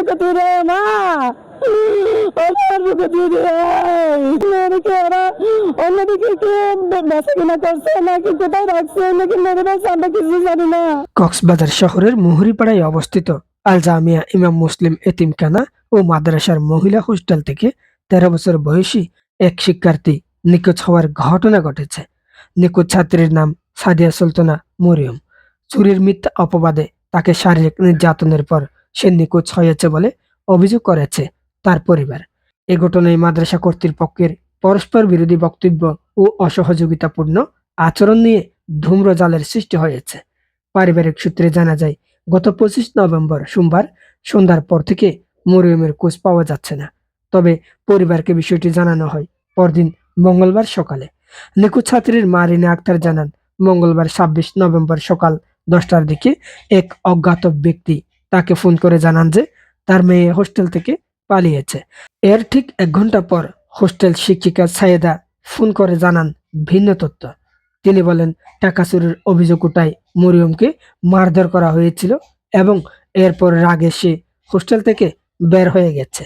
বুকে তুলে কক্সবাজার শহরের মুহুরিপাড়ায় অবস্থিত আল জামিয়া ইমাম মুসলিম এতিমখানা ও মাদ্রাসার মহিলা হোস্টেল থেকে তেরো বছর বয়সী এক শিক্ষার্থী নিখোঁজ হওয়ার ঘটনা ঘটেছে। নিখোঁজ ছাত্রীর নাম সাদিয়া সুলতানা মরিয়ম। চুরির মিথ্যা অপবাদে তাকে শারীরিক নির্যাতনের পর সে নিখোঁজ হয়েছে বলে অভিযোগ করেছে তার পরিবার। এ ঘটনায় মাদ্রাসা কর্তৃপক্ষের পরস্পর বিরোধী বক্তব্য ও অসহযোগিতাপূর্ণ আচরণ নিয়ে ধূম্রজালের সৃষ্টি হয়েছে। পারিবারিক সূত্রে জানা যায়, গত পঁচিশ নভেম্বর সোমবার সন্ধ্যার পর থেকে মরিয়মের খোঁজ পাওয়া যাচ্ছে না। তবে পরিবারকে বিষয়টি জানানো হয় পরদিন মঙ্গলবার সকালে। নিখোঁজ ছাত্রীর মা রিনা আক্তার জানান, মঙ্গলবার ছাব্বিশ নভেম্বর সকাল দশটার দিকে এক অজ্ঞাত ব্যক্তি তাকে ফোন করে জানান যে তার মেয়ে হোস্টেল থেকে পালিয়েছে। এর ঠিক এক ঘণ্টা পর হোস্টেল শিক্ষিকা সায়েদা ফোন করে জানান ভিন্ন তথ্য। তিনি বলেন, টাকা চুরির অভিযোগ উঠায় মরিয়মকে মারধর করা হয়েছিল এবং এরপর রাগে সে হোস্টেল থেকে বের হয়ে গেছে।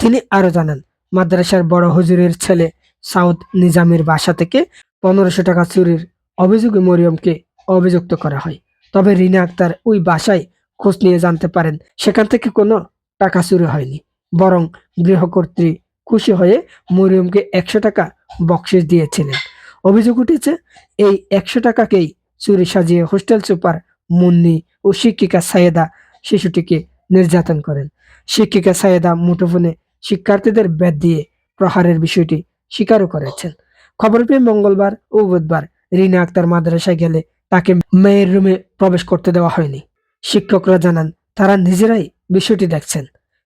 তিনি আরও জানান, মাদ্রাসার বড় হুজুরের ছেলে সাউদ নিজামের বাসা থেকে পনেরোশো টাকা চুরির অভিযোগে মরিয়মকে অভিযুক্ত করা হয়। তবে রিনা আক্তার ওই বাসায় খোঁজ নিয়ে জানতে পারেন। সেখান থেকে কোনো টাকা চুরি হয়নি। বরং গৃহকর্ত্রী খুশি হয়ে মরিয়মকে একশো টাকা বকশিস দিয়েছিলেন। অভিযোগ উঠেছে, এই একশো টাকাকেই চুরি সাজিয়ে হোস্টেল সুপার মুন্নি ও শিক্ষিকা সায়েদা শিশুটিকে নির্যাতন করেন। শিক্ষিকা সায়েদা মুঠোফোনে শিক্ষার্থীদের ব্যাট দিয়ে প্রহারের বিষয়টি স্বীকারও করেছেন। খবর পেয়ে মঙ্গলবার ও বুধবার রিনা আক্তার মাদ্রাসায় গেলে তাকে মেয়ের রুমে প্রবেশ করতে দেওয়া হয়নি। শিক্ষকরা জানান, তারা নিজেরাই বিষয়টি দেখছেন।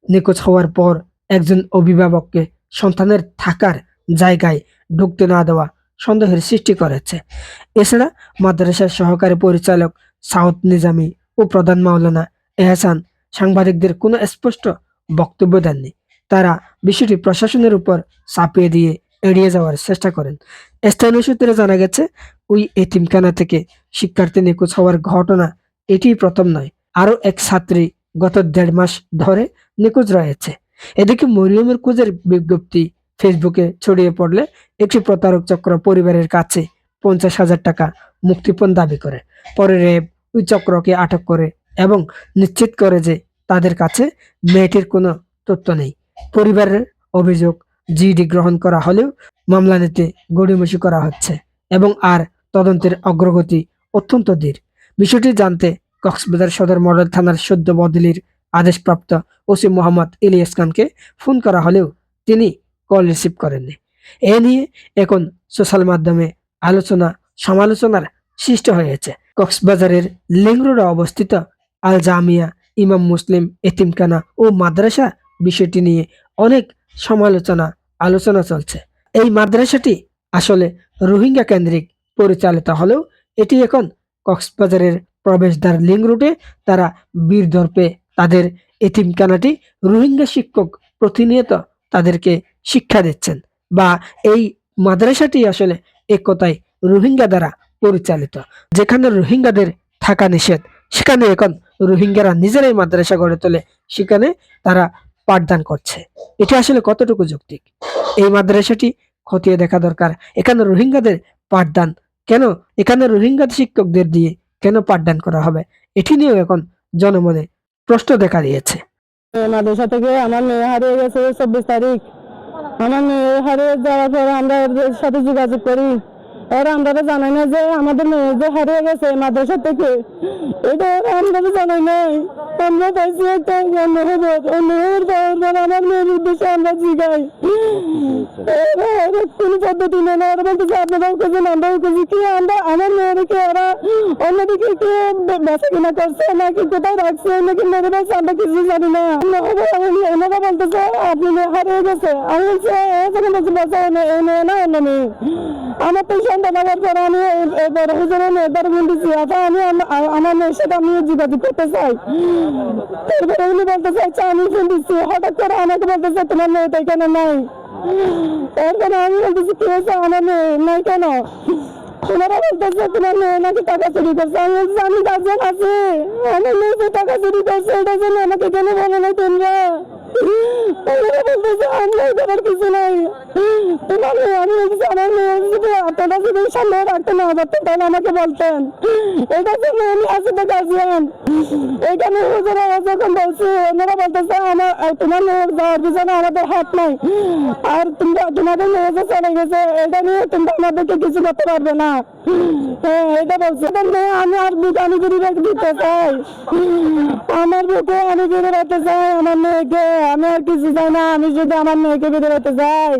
নিখোঁজ হওয়ার পর একজন অভিভাবককে সন্তানের থাকার জায়গায় ঢুকতে না দেওয়া সন্দেহের সৃষ্টি করেছে। এছাড়া মাদ্রাসার সহকারী পরিচালক সাউথ নিজামি ও প্রধান মাওলানা এহসান সাংবাদিকদের কোনো স্পষ্ট বক্তব্য দেননি। তারা বিষয়টি প্রশাসনের উপর চাপিয়ে দিয়ে এড়িয়ে যাওয়ার চেষ্টা করেন। স্থানীয় সূত্রে জানা গেছে, ওই এতিমখানা থেকে শিক্ষার্থী নিখোঁজ হওয়ার ঘটনা এটি প্রথম নয়। আরও এক ছাত্রী গত দেড় মাস ধরে নিখোঁজ রয়েছে। এদিকে মরিয়মের খোঁজের বিজ্ঞপ্তি ফেসবুকে ছড়িয়ে পড়লে একটি প্রতারক চক্র পরিবারের কাছে পঞ্চাশ হাজার টাকা মুক্তিপণ দাবি করে। পরে র্যাব ওই চক্রকে আটক করে এবং নিশ্চিত করে যে তাদের কাছে মেয়েটির কোনো তথ্য নেই। পরিবারের অভিযোগ জিডি গ্রহণ করা হলেও মামলা নিতে গড়িমসি করা হচ্ছে এবং আর তদন্তের অগ্রগতি অত্যন্ত ধীর। বিষয়টি জানতে কক্সবাজার সদর মডেল থানার সদ্য বদলির আদেশপ্রাপ্ত ওসি মোহাম্মদ ইলিয়াস খানকে ফোন করা হলেও তিনি কল রিসিভ করেননি। এ নিয়ে এখন সোশ্যাল মাধ্যমে আলোচনা, সমালোচনার সৃষ্টি হয়েছে। কক্সবাজারের লিংরোডে অবস্থিত আল জামিয়া ইমাম মুসলিম, এতিমখানা ও মাদ্রাসা বিষয়টি নিয়ে অনেক সমালোচনা, আলোচনা চলছে। এই মাদ্রাসাটি আসলে রোহিঙ্গা কেন্দ্রিক পরিচালিত হলেও এটি এখন কক্সবাজারের প্রবেশদ্বার লিং রুটে তারা বীর দর্পে তাদের এতিমখানাটি রোহিঙ্গা শিক্ষক প্রতিনিয়ত তাদেরকে শিক্ষা দিচ্ছেন বা এই মাদ্রাসাটি আসলে এক কথায় রোহিঙ্গা দ্বারা পরিচালিত। যেখানে রোহিঙ্গাদের থাকা নিষেধ, সেখানে এখন রোহিঙ্গারা নিজেরাই মাদ্রাসা গড়ে তোলে, সেখানে তারা পাঠদান করছে। এটি আসলে কতটুকু যৌক্তিক? এই মাদ্রাসাটি খতিয়ে দেখা দরকার। এখানে রোহিঙ্গাদের পাঠদান কেন? এখানে রোহিঙ্গা শিক্ষকদের দিয়ে কেন পাঠদান করা হবে? এটি নিয়েও এখন জনমনে প্রশ্ন দেখা দিয়েছে। মাদ্রাসা থেকে আমার মেয়ে হারিয়ে গেছে চব্বিশ তারিখ। আমার মেয়ে হারিয়ে যাওয়ার পর আমরা এর সাথে যোগাযোগ করি। ওরা আমরা জানাই না যে আমাদের মেয়ে যে হারিয়ে গেছে মাদ্রাসা থেকে। এটা আমরা জানাই নাই। আমরা পাইছি একটা অনুভব অনুভবের পর আমার মেয়ের উদ্দেশ্যে আমরা জিগাই। কোনো পদ্ধতি নেই না ওরা বলতেছে আপনারাও কেছেন আমরাও কেছি কি আমরা? আমার মেয়েরকে ওরা অন্যদিকে কে বেচা কিনা করছে নাকি কোথায় রাখছে নাকি মেরে বেছে আমরা কিছু জানি না। ওনারা বলতেছে, আপনি হারিয়ে গেছে। আমি বলছি এখানে বলছি বেচা এনে এনে না অন্য মেয়ে আমার তো সন্তান হওয়ার পর আমি এবার হুজুরের মেয়েদের বলতেছি আচ্ছা আমি আমার মেয়ের সাথে আমি যোগাযোগ করতে চাই। তারপরে উনি বলতেছে আচ্ছা আমি ফোন দিচ্ছি। হঠাৎ করে আমাকে বলতেছে, তোমার মেয়েটা কেন নাই। তারপরে আমি বলতেছি, কি হয়েছে? আমার মেয়ে নাই কেন? ওনারা বলতেছে, তোমার মেয়ে নাকি টাকা চুরি করছে। আমি বলছি আমি গার্জেন আছি। আমার মেয়ে টাকা চুরি করছে এটা জন্য আমাকে কেন বলে নাই তোমরা? আমাকে বলতেন। এটার জন্য আমি আছি তো গার্জিয়ান এখানে। বলছি, ওনারা বলতেছে, আমার তোমার মেয়ের যাওয়ার আমাদের হাত নাই। আর তোমরা, তোমাদের মেয়ে যে চলে গেছে, এটা নিয়ে তোমরা আমাদেরকে কিছু করতে পারবে না। হ্যাঁ এটা বলছে আমি আর আমি যদি দিতে চাই আমার বুকে আমি বেঁধে রাখতে চাই আমার মেয়েকে আমি আর কিছু চাই না আমি যদি আমার মেয়েকে বেঁধে রাখতে চাই